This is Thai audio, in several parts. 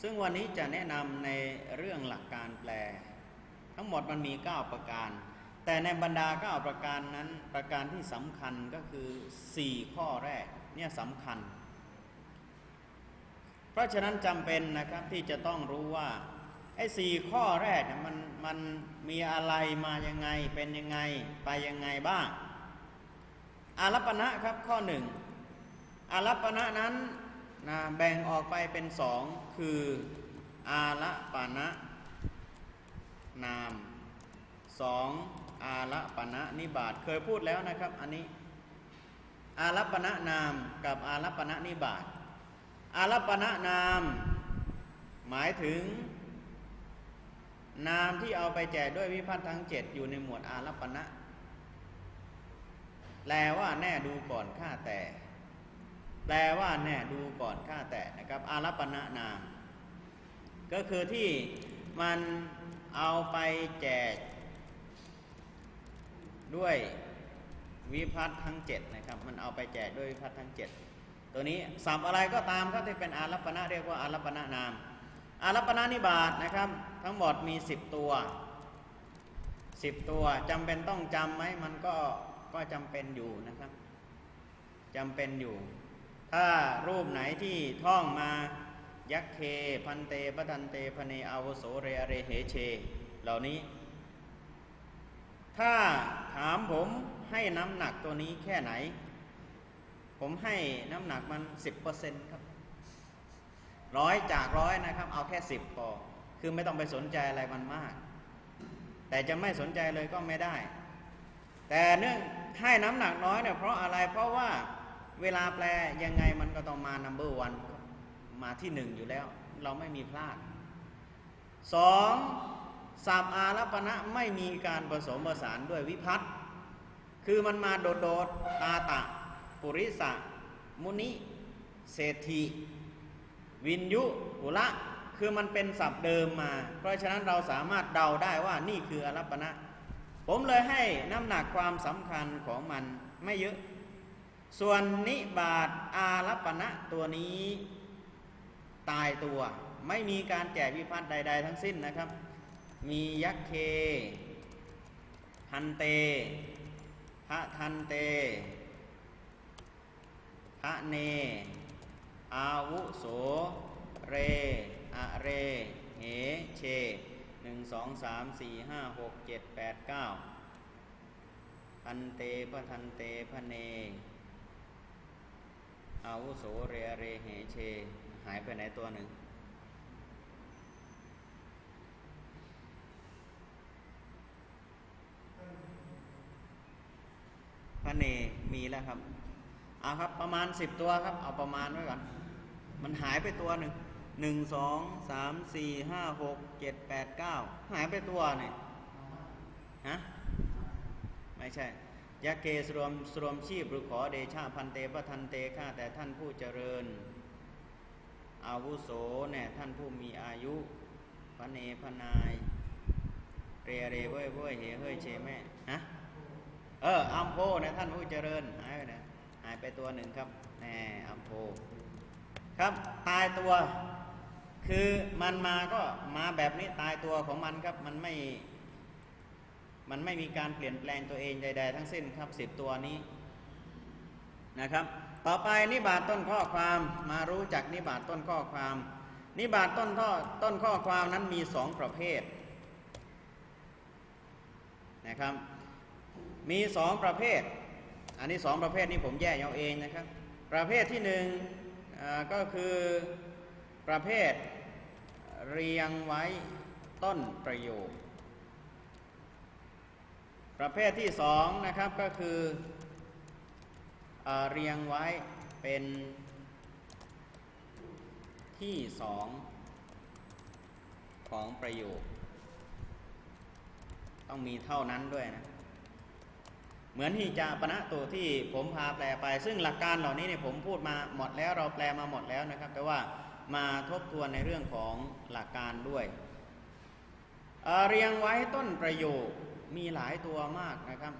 ซึ่งวันนี้จะแนะนำในเรื่องหลักการแปล ทั้งหมดมันมี 9 ประการ แต่ในบรรดา 9 ประการนั้นประการที่สำคัญก็คือ 4 ข้อแรกเนี่ยสำคัญ เพราะฉะนั้นจำเป็นนะครับที่จะต้องรู้ว่าไอ้สี่ข้อแรกเนี่ยมันมันมีอะไรมายังไงเป็นยังไงไปยังไงบ้าง อารัปณะครับข้อหนึ่งอารัปณะนั้นนะแบ่งออกไปเป็นสอง คืออารัปณะนามสองอารัปณะนิบาตเคยพูดแล้วนะครับ อันนี้ อารัปณะนามกับอารัปณะนิบาตอารัปณะนาม หมายถึง นามที่เอาไปแจกด้วยวิพัฒน์ทั้งเจ็ดอยู่ในหมวดอารัปณะแปลว่าแน่ดูก่อนข้าแต่ แปลว่าแน่ดูก่อนข้าแต่นะครับ อารัปณะนาม ก็คือที่มันเอาไปแจก ด้วยวิพัฒน์ทั้งเจ็ดนะครับ มันเอาไปแจกด้วยวิพัฒน์ทั้งเจ็ดตัวนี้สับอะไรก็ตามครับที่เป็นอารัปณะเรียกว่าอารัปณะนาม อารัปณะนิบาตนะครับ ทั้งหมดมี10ตัว10ตัวจำเป็นต้องจำไหมมันก็ก็จำเป็นอยู่นะครับจำเป็นอยู่ ถ้ารูปไหนที่ท่องมายักเค พันเตปทันเตพเนอาวโสเรอเรเหเช เหล่านี้ ถ้าถามผมให้น้ำหนักตัวนี้แค่ไหน ผมให้น้ำหนักมัน 10%ครับร้อยจากร้อยนะครับ เอาแค่ 10พอคือไม่ต้องไปสนใจอะไรมันมาก แต่จะไม่สนใจเลยก็ไม่ได้ แต่เนื่องให้น้ำหนักน้อยเนี่ยเพราะอะไรเพราะว่า เวลาแปลยังไงมันก็ต้องมา number one มาที่หนึ่งอยู่แล้ว เราไม่มีพลาดสองสับอารัปณะไม่มีการผสมผสานด้วยวิพัตคือมันมาโดดโดดๆตาตะ ปุริสะ มุนิ เศรษฐีวินยุหุละ คือมันเป็นศัพท์เดิมมา เพราะฉะนั้นเราสามารถเดาได้ว่านี่คืออารัปณะ ผมเลยให้น้ำหนักความสำคัญของมันไม่เยอะ ส่วนนิบาตอารัปณะตัวนี้ตายตัวไม่มีการแจกวิพัฒน์ใด ๆ ทั้งสิ้นนะครับ มียักเคทันเต พระทันเต พระเน อาวุโส เร อะเร เห เชหนึ่งสองสามสี่ห้าหกเจ็ดแปดเก้าทันเต พระทันเต พระเน อาวุโสเรเรเหเช หายไปไหนตัวหนึ่ง พระเนมีแล้วครับ เอาครับประมาณสิบตัวครับ เอาประมาณไว้ก่อน มันหายไปตัวหนึ่งหนึ่งสองสามสี่ห้าหกเจ็ดแปดเก้าหายไปตัวนี่ฮะ ไม่ใช่ ยะเกสรวมสรวมชีพหรือขอเดชาพันเตปะทันเตข้าแต่ท่านผู้เจริญ อาวุโสเนี่ยท่านผู้มีอายุพระเนพนาย เรเรเว้ยเว้ยเฮเฮ้ยเชแม่ฮะเอออัมโพนะท่านผู้เจริญหายไปนะหายไปตัวหนึ่งครับแหน่อัมโพครับตายตัวคือมันมาก็มาแบบนี้ตายตัวของมันครับมันไม่ มันไม่มีการเปลี่ยนแปลงตัวเองใดๆทั้งสิ้นครับสิบตัวนี้นะครับ ต่อไปนิบาตต้นข้อความมารู้จักนิบาตต้นข้อความ นิบาตต้นข้อต้นข้อความนั้นมีสองประเภทนะครับ มีสองประเภท อันนี้สองประเภทนี้ผมแยกเอาเองนะครับ ประเภทที่หนึ่งก็คือประเภทเรียงไว้ต้นประโยค ประเภทที่สองนะครับก็คืออเรียงไว้เป็นที่สองของประโยค ต้องมีเท่านั้นด้วยนะ เหมือนที่จะปณะตัวที่ผมพาแปลไป ซึ่งหลักการเหล่านี้เนี่ยผมพูดมาหมดแล้วเราแปลมาหมดแล้วนะครับ แต่ว่ามาทบทวนในเรื่องของหลักการด้วยเเรียงไว้ต้นประโยค มีหลายตัวมากนะครับ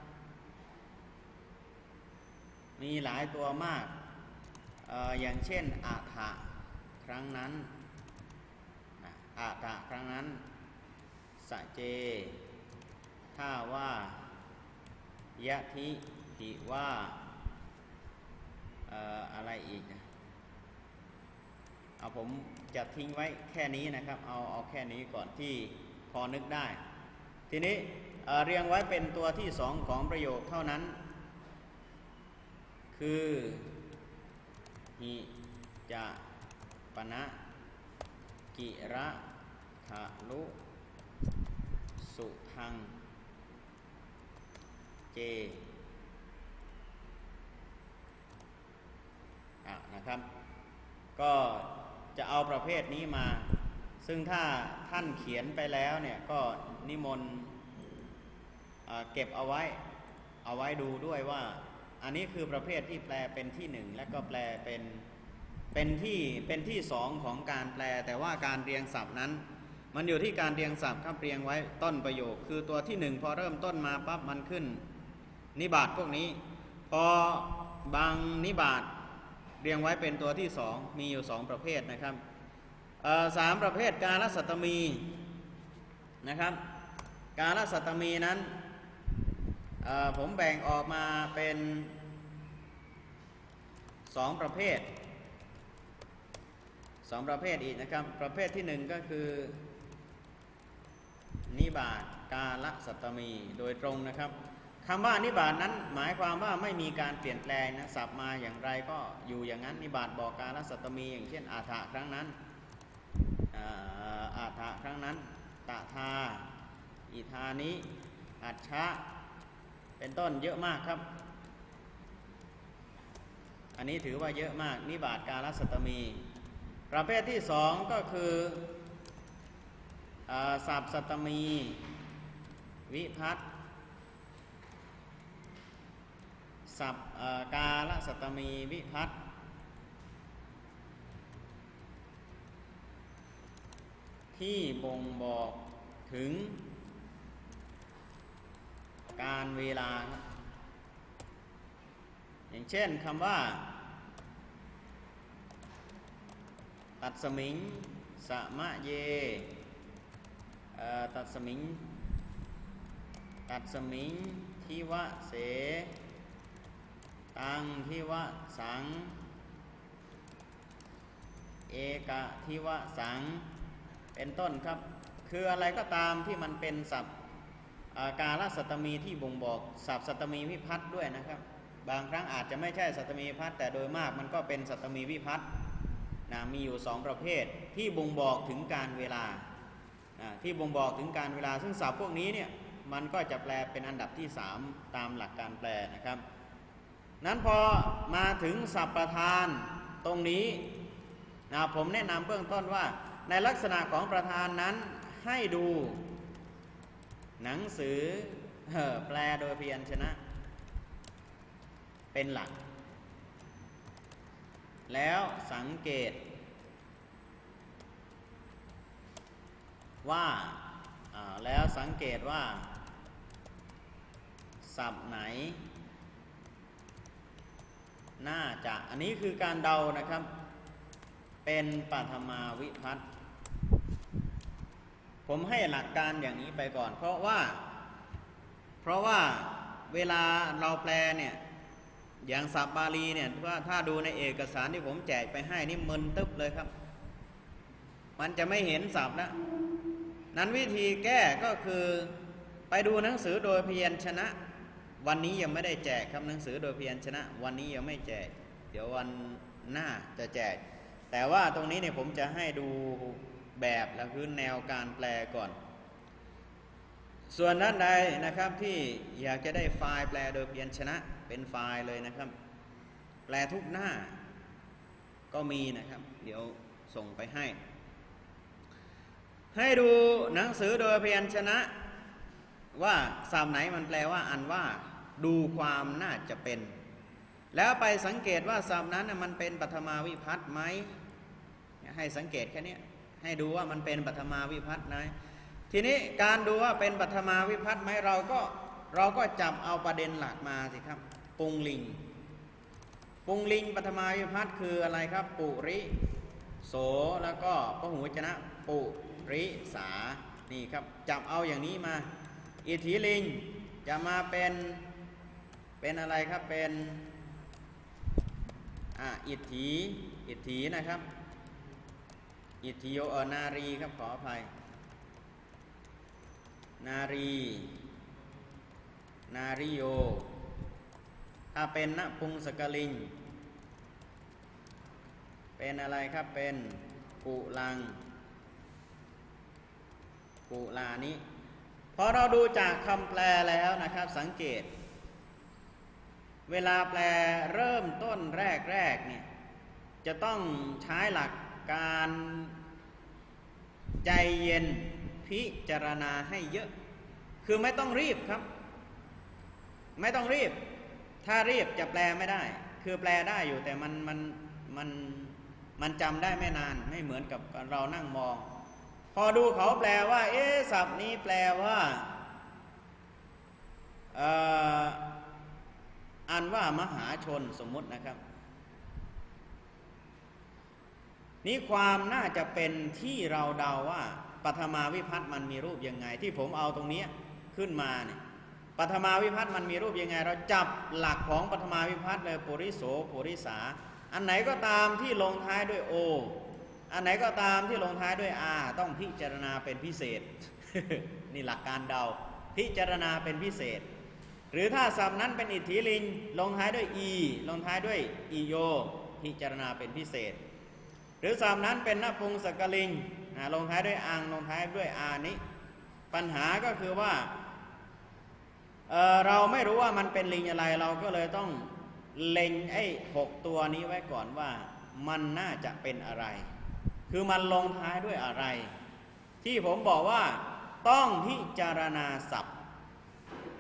มีหลายตัวมากอออย่างเช่นอาถะครั้งนั้นอาตะครั้งนั้นสะเจ ถ้าว่ายะทิติว่าอะไรอีกเอาผมจะทิ้งไว้แค่นี้นะครับ เอาเอาแค่นี้ก่อนที่พอนึกได้ ทีนี้ เรียงไว้เป็นตัวที่สองของประโยคเท่านั้น คือหิจะปณะกิระทะลุสุทัง เจอะนะครับ ก็จะเอาประเภทนี้มา ซึ่งถ้าท่านเขียนไปแล้วเนี่ย ก็นิมนต์ เก็บเอาไว้เอาไว้ดูด้วยว่า อันนี้คือประเภทที่แปลเป็นที่หนึ่งและก็แปลเป็นเป็นที่เป็นที่สองของการแปล แต่ว่าการเรียงศัพท์นั้น มันอยู่ที่การเรียงศัพท์ครับเรียงไว้ต้นประโยค คือตัวที่หนึ่งพอเริ่มต้นมาปั๊บมันขึ้น นิบาตพวกนี้ พอบางนิบาตเรียงไว้เป็นตัวที่สองมีอยู่สองประเภทนะครับสามประเภทกาลสัตมีนะครับ กาลสัตมีนั้น ผมแบ่งออกมาเป็นสองประเภทสองประเภทอีกนะครับ ประเภทที่หนึ่งก็คือ นิบาตกาลสัตตมีโดยตรงนะครับคำว่านิบาตนั้นหมายความว่าไม่มีการเปลี่ยนแปลงนะสับมาอย่างไรก็อยู่อย่างนั้นนิบาตบอกกาลสัตตมี อย่างเช่นอาถะครั้งนั้นอาถะครั้งนั้นตะทาอิทานิอัจฉะ เป็นต้นเยอะมากครับ อันนี้ถือว่าเยอะมาก นิบาตกาลสัตตมี ประเภทที่สองก็คืออาสับสัตตมี วิพัตสับกาลสัตตมีวิพัตที่บ่งบอกถึง การเวลาครับอย่างเช่นคำว่า ตัดสมิงสมะเยตัดสมิงตัดสมิงทิวะเส ตังทิวะสัง เอกทิวะสัง เป็นต้นครับ คืออะไรก็ตามที่มันเป็นศัพท์ กาลสัตมีที่บ่งบอกศัพท์สัตมีวิพัตน์ด้วยนะครับ บางครั้งอาจจะไม่ใช่สัตมีวิพัตน์แต่โดยมากมันก็เป็นสัตมีวิพัตน์นะมีอยู่สองประเภทที่บ่งบอกถึงการเวลานะที่บ่งบอกถึงการเวลา ซึ่งศัพท์พวกนี้เนี่ยมันก็จะแปลเป็นอันดับที่สามตามหลักการแปลนะครับ นั้นพอมาถึงศัพประธานตรงนี้นะผมแนะนำเบื้องต้นว่า ในลักษณะของประธานนั้นให้ดู หนังสือเอแปลโดยพยัญชนะ เป็นหลัก แล้วสังเกต ว่าแล้วสังเกตว่า ศัพท์ไหน น่าจะ อันนี้คือการเดานะครับ เป็นปัทมาวิพัตน์ ผมให้หลักการอย่างนี้ไปก่อน เพราะว่า เพราะว่าเวลาเราแปลเนี่ย อย่างศัพท์บาลีเนี่ยว่าถ้าดูในเอกสารที่ผมแจกไปให้นี่มึนตึ๊บเลยครับ มันจะไม่เห็นศัพท์นะนั้นวิธีแก้ก็คือไปดูหนังสือโดยพยัญชนะ วันนี้ยังไม่ได้แจกครับหนังสือโดยพยัญชนะ วันนี้ยังไม่แจก เดี๋ยววันหน้าจะแจก แต่ว่าตรงนี้เนี่ยผมจะให้ดู แบบและคือแนวการแปลก่อน ส่วนด้านใดนะครับที่อยากจะได้ไฟล์แปลโดยเพียัญชนะเป็นไฟล์เลยนะครับ แปลทุกหน้าก็มีนะครับ เดี๋ยวส่งไปให้ ให้ดูหนังสือโดยเพียัญชนะว่าศัพท์ไหนมันแปลว่าอันว่าดูความน่าจะเป็น แล้วไปสังเกตว่าศัพท์นั้นน่ะมันเป็นปัทมาวิพัตน์ไหมให้สังเกตแค่เนี้ย ให้ดูว่ามันเป็นปัทมาวิพัตน์ไหมทีนี้การดูว่าเป็นปัทมาวิพัตน์ไหมเราก็เราก็จับเอาประเด็นหลักมาสิครับ ปุงลิง ปุงลิงปัทมาวิพัตน์คืออะไรครับ ปุริ โสแล้วก็พหูวจนะปุริสานี่ครับจับเอาอย่างนี้มา อิทธิลิงจะมาเป็นเป็นอะไรครับเป็นอ่าอิทธิอิทธินะครับ อิทิโยเออนารีครับขออภัย นารี นาริโย ถ้าเป็นนพุงสกลิง เป็นอะไรครับเป็นกุลังกุลานี้พอเราดูจากคำแปลแล้วนะครับสังเกต เวลาแปลเริ่มต้นแรกแรกเนี่ยจะต้องใช้หลักการ ใจเย็นพิจารณาให้เยอะ คือไม่ต้องรีบครับ ไม่ต้องรีบ ถ้ารีบจะแปลไม่ได้ คือแปลได้อยู่แต่มันมันมันมันจำได้ไม่นานไม่เหมือนกับเรานั่งมอง พอดูเขาแปลว่า เอ๊ะศัพท์นี้แปลว่าอ่ออันว่ามหาชนสมมุตินะครับ นี่ความน่าจะเป็นที่เราเดาว่าปฐมาวิพัฒน์มันมีรูปยังไง ที่ผมเอาตรงนี้ขึ้นมาเนี่ยปฐมาวิพัฒน์มันมีรูปยังไง เราจับหลักของปฐมาวิพัฒน์เลยปุริโสปุริสา อันไหนก็ตามที่ลงท้ายด้วยโอ อันไหนก็ตามที่ลงท้ายด้วยอาต้องพิจารณาเป็นพิเศษ นี่หลักการเดาพิจารณาเป็นพิเศษ หรือถ้าศัพท์นั้นเป็นอิทธิลิงลงท้ายด้วยอี ลงท้ายด้วยอีโย พิจารณาเป็นพิเศษ รือศัพท์นั้นเป็นนพุงสกลิงลงท้ายด้วยอังลงท้ายด้วยอานิ ปัญหาก็คือว่าเเราไม่รู้ว่ามันเป็นลิงอะไร เราก็เลยต้องเล็งไอ้หกตัวนี้ไว้ก่อนว่า มันน่าจะเป็นอะไร คือมันลงท้ายด้วยอะไร ที่ผมบอกว่าต้องพิจารณาศัพท์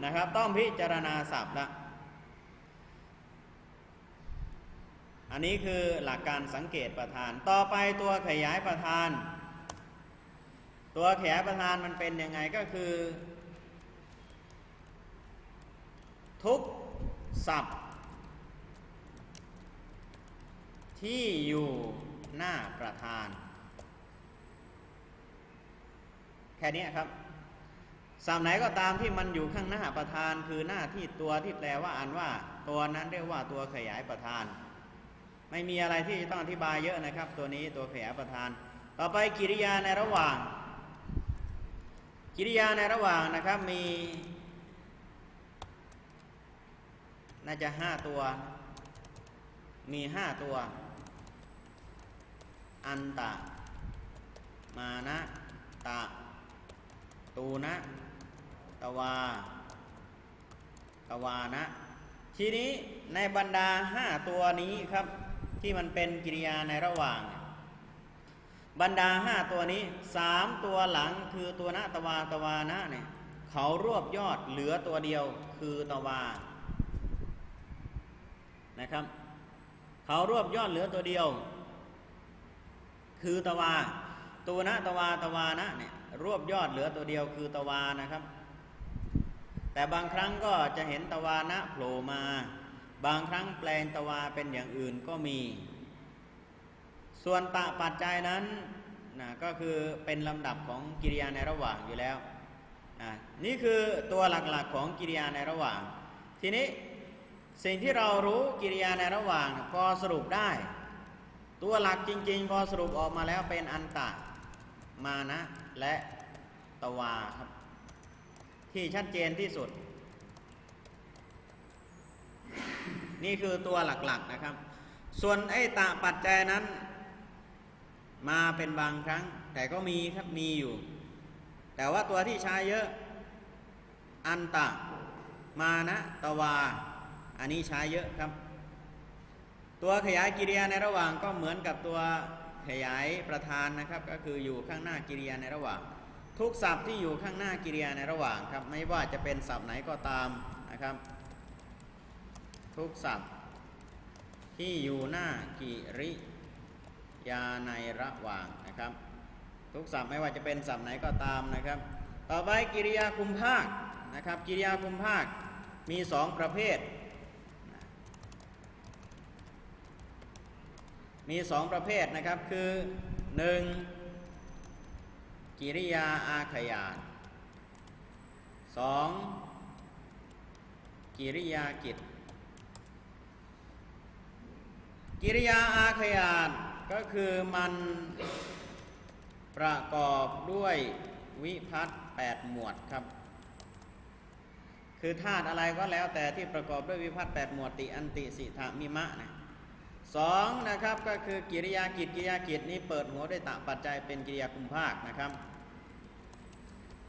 นะครับ ต้องพิจารณาศัพท์ละ อันนี้คือหลักการสังเกตประธาน ต่อไปตัวขยายประธาน ตัวขยายประธานมันเป็นยังไงก็คือ ทุกศัพท์ ที่อยู่หน้าประธาน แค่นี้ครับสามไหนก็ตามที่มันอยู่ข้างหน้าประธาน คือหน้าที่ตัวที่แปลว่าอ่านว่า ตัวนั้นเรียกว่าตัวขยายประธาน ไม่มีอะไรที่จะต้องอธิบายเยอะนะครับ ตัวนี้ตัวขยายประธาน ต่อไปกิริยาในระหว่าง กิริยาในระหว่างนะครับมี น่าจะห้าตัว มีห้าตัว อันตะ มานะตะ ตูนะ ตวา ตวานะ ทีนี้ในบรรดาห้าตัวนี้ครับ ที่มันเป็นกิริยาในระหว่าง บรรดาห้าตัวนี้สามตัวหลังคือตัวนะตวาตวานะเนี่ยเขารวบยอดเหลือตัวเดียวคือตวานะครับ เขารวบยอดเหลือตัวเดียว คือตวาตัวนะตวาตวานะเนี่ยรวบยอดเหลือตัวเดียวคือตวานะครับ แต่บางครั้งก็จะเห็นตวานะโผล่มา บางครั้งแปลงตวาเป็นอย่างอื่นก็มี ส่วนตะปัจจัยนั้นนะก็คือเป็นลำดับของกิริยาในระหว่างอยู่แล้วนะนี่คือตัวหลักๆของกิริยาในระหว่าง ทีนี้สิ่งที่เรารู้กิริยาในระหว่างพอสรุปได้ ตัวหลักจริง ๆ พอสรุปออกมาแล้วเป็นอันตะมานะและตวาครับที่ชัดเจนที่สุด นี่คือตัวหลักๆนะครับ ส่วนไอ้ตะปัจจัยนั้น มาเป็นบางครั้ง แต่ก็มีครับมีอยู่ แต่ว่าตัวที่ใช้เยอะ อันตะ มานะตวา อันนี้ใช้เยอะครับ ตัวขยายกิริยาในระหว่างก็เหมือนกับตัวขยายประธานนะครับ ก็คืออยู่ข้างหน้ากิริยาในระหว่าง ทุกศัพท์ที่อยู่ข้างหน้ากิริยาในระหว่างครับ ไม่ว่าจะเป็นศัพท์ไหนก็ตามนะครับ ทุกศัพท์ที่อยู่หน้ากิริยาในระหว่างนะครับ ทุกศัพท์ไม่ว่าจะเป็นศัพท์ไหนก็ตามนะครับ ต่อไปกิริยาคุมภาคนะครับกิริยาคุมภาคมีสองประเภท มีสองประเภทนะครับคือหนึ่งกิริยาอาขยานสองกิริยากิจ กิริยาอาขยานก็คือมันประกอบด้วยวิพัตแปดหมวดครับ คือธาตุอะไรก็แล้วแต่ที่ประกอบด้วยวิพัตแปดหมวดติอันติสิธามิมะนะสองนะครับก็คือกิริยากิจกิริยากิจนี้เปิดหัวด้วยตะปัจจัยเป็นกิริยาคุมภาคนะครับ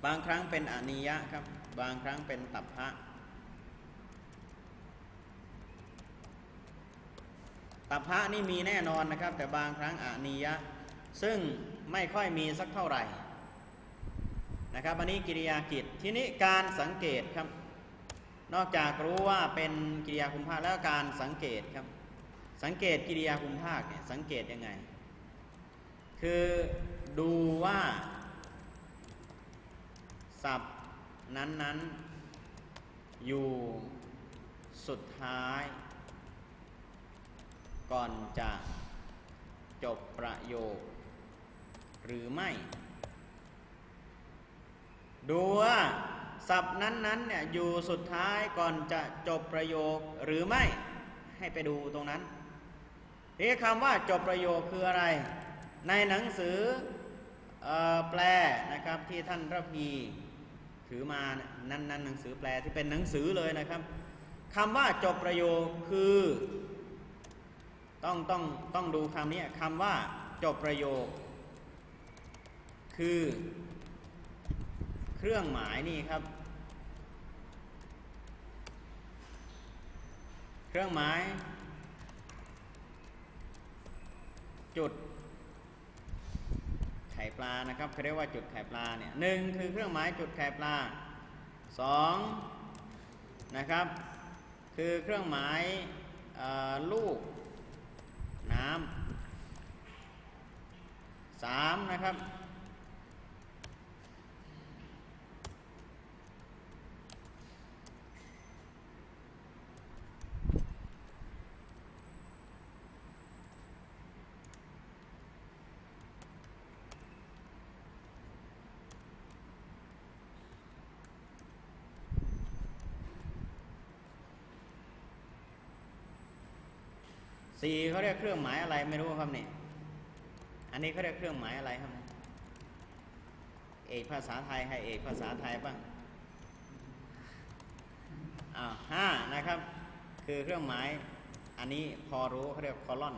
บางครั้งเป็นอนิยะครับ บางครั้งเป็นตัพพะ ตัพพะนี่มีแน่นอนนะครับ แต่บางครั้งอนิยะ ซึ่งไม่ค่อยมีสักเท่าไหร่นะครับอันนี้กิริยากิจทีนี้การสังเกตครับ นอกจากรู้ว่าเป็นกิริยาคุมภาคแล้วการสังเกตครับ สังเกตกิริยาคุมภาคเนี่ยสังเกตยังไง คือดูว่าศัพท์นั้นๆอยู่สุดท้าย ก่อนจะจบประโยค หรือไม่ ดูว่าศัพท์นั้นๆเนี่ยอยู่สุดท้ายก่อนจะจบประโยคหรือไม่ให้ไปดูตรงนั้นนี่คำว่าจบประโยคคืออะไร ในหนังสือแปลนะครับที่ท่านระพีถือมานั่นนั่นหนังสือแปลที่เป็นหนังสือเลยนะครับคำว่าจบประโยคคือ ต้องต้องต้องดูคำนี้คำว่าจบประโยค คือ เครื่องหมายนี่ครับ เครื่องหมาย จุด ไข่ปลานะครับเขาเรียกว่าจุดไข่ปลาเนี่ยหนึ่งคือเครื่องหมายจุดไข่ปลาสองนะครับ คือเครื่องหมายลูก น้ำสามนะครับ สี่เขาเรียกเครื่องหมายอะไรไม่รู้ครับเนี่ยอันนี้เขาเรียกเครื่องหมายอะไรครับ เอกภาษาไทยให้เอกภาษาไทยบ้างอ้าวห้านะครับ คือเครื่องหมายอันนี้พอรู้เขาเรียกคอลอน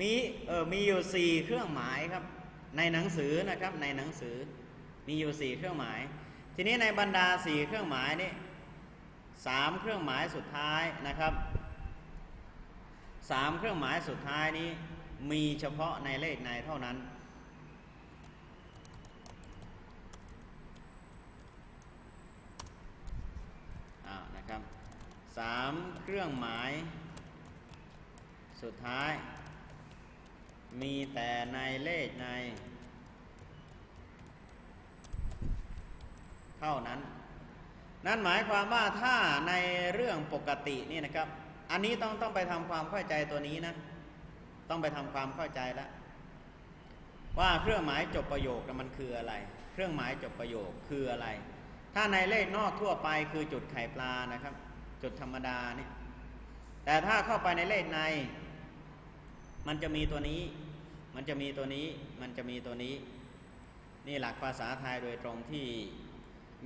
มีเออมีอยู่สี่เครื่องหมายครับ ในหนังสือนะครับในหนังสือมีอยู่สี่เครื่องหมาย ทีนี้ในบรรดาสี่เครื่องหมายนี่ สามเครื่องหมายสุดท้ายนะครับสามเครื่องหมายสุดท้ายนี้มีเฉพาะในเลขในเท่านั้นอ้านะครับสามเครื่องหมาย สุดท้าย มีแต่ในเลขใน เท่านั้น นั่นหมายความว่าถ้าในเรื่องปกตินี่นะครับ อันนี้ต้องต้องไปทำความเข้าใจตัวนี้นะ ต้องไปทำความเข้าใจแล้วว่าเครื่องหมายจบประโยคมันคืออะไร เครื่องหมายจบประโยคคืออะไร ถ้าในเลขนอกทั่วไปคือจุดไข่ปลานะครับ จุดธรรมดานี่แต่ถ้าเข้าไปในเลขใน มันจะมีตัวนี้ มันจะมีตัวนี้ มันจะมีตัวนี้ นี่หลักภาษาไทยโดยตรงที่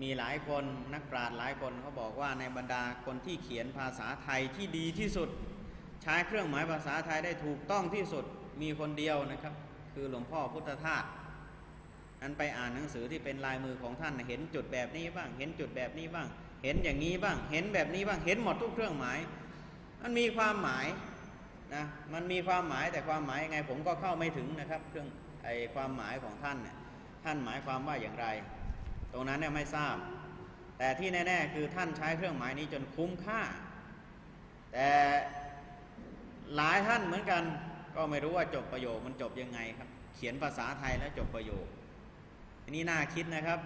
มีหลายคนนักปราชญ์หลายคนเขาบอกว่าในบรรดาคนที่เขียนภาษาไทยที่ดีที่สุด ใช้เครื่องหมายภาษาไทยได้ถูกต้องที่สุดมีคนเดียวนะครับ คือหลวงพ่อพุทธทาสนั้นไปอ่านหนังสือที่เป็นลายมือของท่านเห็นจุดแบบนี้บ้าง เห็นจุดแบบนี้บ้าง เห็นอย่างนี้บ้าง เห็นแบบนี้บ้างเห็นหมดทุกเครื่องหมาย มันมีความหมายนะมันมีความหมายแต่ความหมายยังไงผมก็เข้าไม่ถึงนะครับ เครื่องไอความหมายของท่านเนี่ยท่านหมายความว่าอย่างไร ตรงนั้นเนี่ยไม่ทราบ แต่ที่แน่ ๆ คือท่านใช้เครื่องหมายนี้จนคุ้มค่า แต่หลายท่านเหมือนกัน ก็ไม่รู้ว่าจบประโยคมันจบยังไงครับ เขียนภาษาไทยแล้วจบประโยคอันนี้น่าคิดนะครับ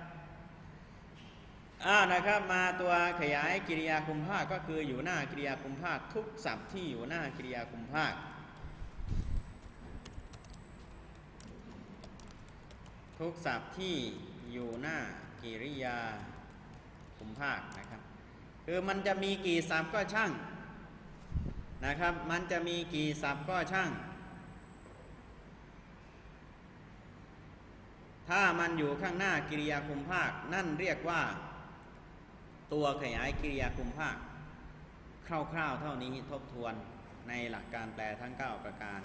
อ้าวนะครับมาตัวขยายกิริยาคุมภาคก็คืออยู่หน้ากิริยาคุมภาคทุกศัพท์ที่อยู่หน้ากิริยาคุมภาคทุกศัพท์ที่อยู่หน้า กิริยาคุมภาคนะครับ คือมันจะมีกี่ศัพท์ก็ช่างนะครับ มันจะมีกี่ศัพท์ก็ช่าง ถ้ามันอยู่ข้างหน้ากิริยาคุมภาค นั่นเรียกว่า ตัวขยายกิริยาคุมภาค คร่าวๆเท่านี้ทบทวนในหลักการแปลทั้ง 9 ประการ